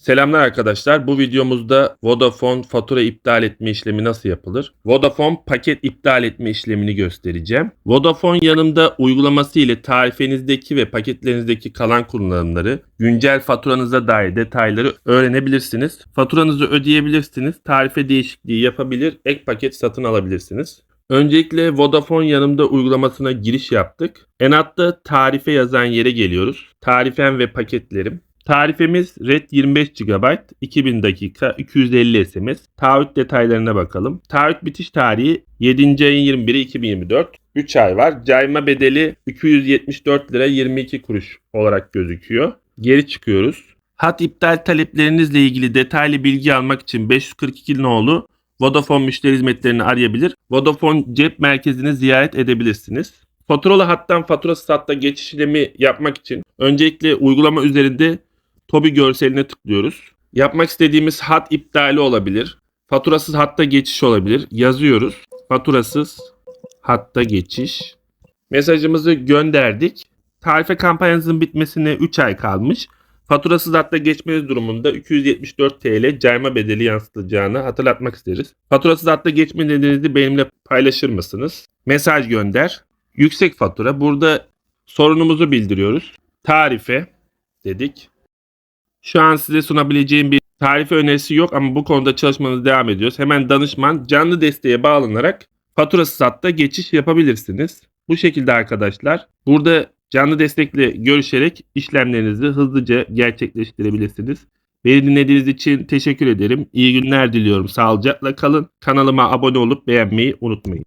Selamlar arkadaşlar. Bu videomuzda Vodafone fatura iptal etme işlemi nasıl yapılır? Vodafone paket iptal etme işlemini göstereceğim. Vodafone yanımda uygulaması ile tarifenizdeki ve paketlerinizdeki kalan kullanımları, güncel faturanıza dair detayları öğrenebilirsiniz. Faturanızı ödeyebilirsiniz. Tarife değişikliği yapabilir, ek paket satın alabilirsiniz. Öncelikle Vodafone yanımda uygulamasına giriş yaptık. En altta tarife yazan yere geliyoruz. Tarifem ve paketlerim. Tarifemiz RED 25 GB, 2000 dakika, 250 SMS. Taahhüt detaylarına bakalım. Taahhüt bitiş tarihi 7. ayın 21'i 2024. 3 ay var. Cayma bedeli 274 lira 22 kuruş olarak gözüküyor. Geri çıkıyoruz. Hat iptal taleplerinizle ilgili detaylı bilgi almak için 542 nolu Vodafone müşteri hizmetlerini arayabilir. Vodafone cep merkezini ziyaret edebilirsiniz. Faturalı hattan faturasız hatta geçiş işlemi yapmak için öncelikle uygulama üzerinde Tobi görseline tıklıyoruz. Yapmak istediğimiz hat iptali olabilir. Faturasız hatta geçiş olabilir. Yazıyoruz. Faturasız hatta geçiş. Mesajımızı gönderdik. Tarife kampanyanızın bitmesine 3 ay kalmış. Faturasız hatta geçmeniz durumunda 274 TL cayma bedeli yansıtacağını hatırlatmak isteriz. Faturasız hatta geçme nedeninizi benimle paylaşır mısınız? Mesaj gönder. Yüksek fatura. Burada sorunumuzu bildiriyoruz. Tarife dedik. Şu an size sunabileceğim bir tarife önerisi yok ama bu konuda çalışmanız devam ediyoruz. Hemen danışman canlı desteğe bağlanarak faturasız hatta geçiş yapabilirsiniz. Bu şekilde arkadaşlar. Burada canlı destekle görüşerek işlemlerinizi hızlıca gerçekleştirebilirsiniz. Beni dinlediğiniz için teşekkür ederim. İyi günler diliyorum. Sağlıcakla kalın. Kanalıma abone olup beğenmeyi unutmayın.